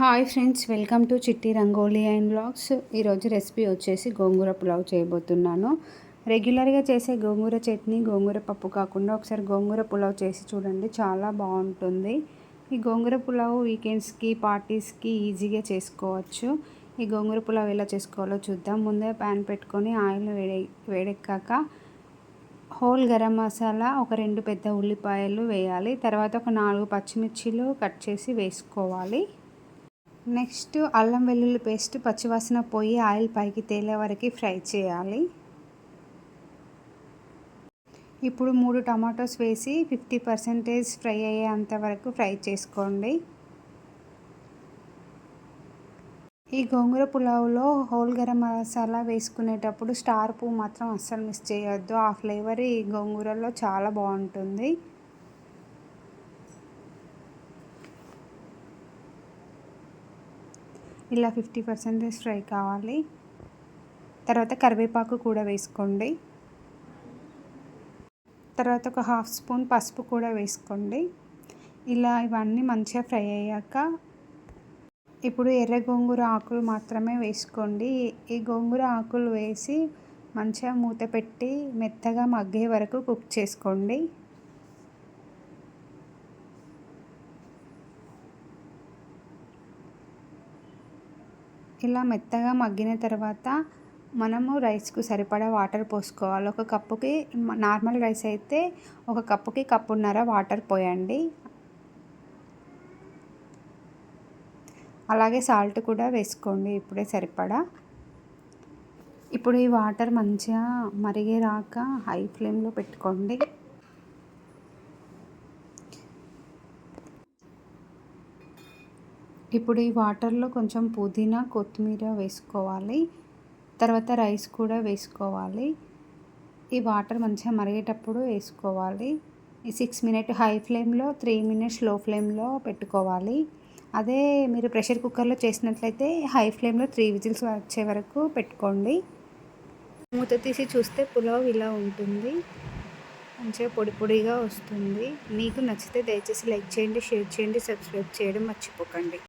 Hi friends welcome to Chitti Rangoli and blogs ఈరోజు recipe వచ్చేసి గోంగూర పులావ్ చేయబోతున్నాను. రెగ్యులర్గా చేసే గోంగూర చట్నీ గోంగూర పప్పు కాకుండా ఒకసారి గోంగూర పులావ్ చేసి చూడండి చాలా బాగుంటుంది. ఈ గోంగూర పులావ్ వీకెండ్స్కి పార్టీస్కి ఈజీగా చేసుకోవచ్చు. ఈ గోంగూర పులావ్ ఎలా చేసుకోవాలో చూద్దాం. ముందే ప్యాన్ పెట్టుకొని ఆయిల్ వేడే వేడెక్కాక హోల్ గరం మసాలా ఒక రెండు పెద్ద ఉల్లిపాయలు వేయాలి. తర్వాత ఒక నాలుగు పచ్చిమిర్చిలు కట్ చేసి వేసుకోవాలి. నెక్స్ట్ అల్లం వెల్లుల్లి పేస్ట్ పచ్చివాసన పోయి ఆయిల్ పైకి తేలే వరకు ఫ్రై చేయాలి. ఇప్పుడు మూడు టమాటోస్ వేసి ఫిఫ్టీ పర్సెంటేజ్ ఫ్రై అయ్యేంత వరకు ఫ్రై చేసుకోండి. ఈ గోంగూర పులావ్లో హోల్ గరం మసాలా వేసుకునేటప్పుడు స్టార్ పువ్వు మాత్రం అస్సలు మిస్ చేయొద్దు. ఆ ఫ్లేవర్ ఈ గోంగూరలో చాలా బాగుంటుంది. ఇలా ఫిఫ్టీ పర్సెంటేజ్ ఫ్రై కావాలి. తర్వాత కరివేపాకు కూడా వేసుకోండి. తర్వాత ఒక హాఫ్ స్పూన్ పసుపు కూడా వేసుకోండి. ఇలా ఇవన్నీ మంచిగా ఫ్రై అయ్యాక ఇప్పుడు ఎర్ర గోంగూర ఆకులు మాత్రమే వేసుకోండి. ఈ గోంగూర ఆకులు వేసి మంచిగా మూత పెట్టి మెత్తగా మగ్గే వరకు కుక్ చేసుకోండి. ఇలా మెత్తగా మగ్గిన తర్వాత మనము రైస్కు సరిపడా వాటర్ పోసుకోవాలి. ఒక కప్పుకి నార్మల్ రైస్ అయితే ఒక కప్పుకి కప్పున్నర వాటర్ పోయండి. అలాగే సాల్ట్ కూడా వేసుకోండి ఇప్పుడే సరిపడా. ఇప్పుడు ఈ వాటర్ మంచిగా మరిగే రాక హై ఫ్లేమ్లో పెట్టుకోండి. ఇప్పుడు ఈ వాటర్లో కొంచెం పుదీనా కొత్తిమీర వేసుకోవాలి. తర్వాత రైస్ కూడా వేసుకోవాలి. ఈ వాటర్ మంచిగా మరిగేటప్పుడు వేసుకోవాలి. ఈ సిక్స్ మినిట్ హై ఫ్లేమ్లో త్రీ మినిట్స్లో ఫ్లేమ్లో పెట్టుకోవాలి. అదే మీరు ప్రెషర్ కుక్కర్లో చేసినట్లయితే హై ఫ్లేమ్లో త్రీ విజిల్స్ వచ్చే వరకు పెట్టుకోండి. మూత తీసి చూస్తే పులావ్ ఇలా ఉంటుంది. మంచిగా పొడి పొడిగా వస్తుంది. మీకు నచ్చితే దయచేసి లైక్ చేయండి షేర్ చేయండి సబ్స్క్రైబ్ చేయడం మర్చిపోకండి.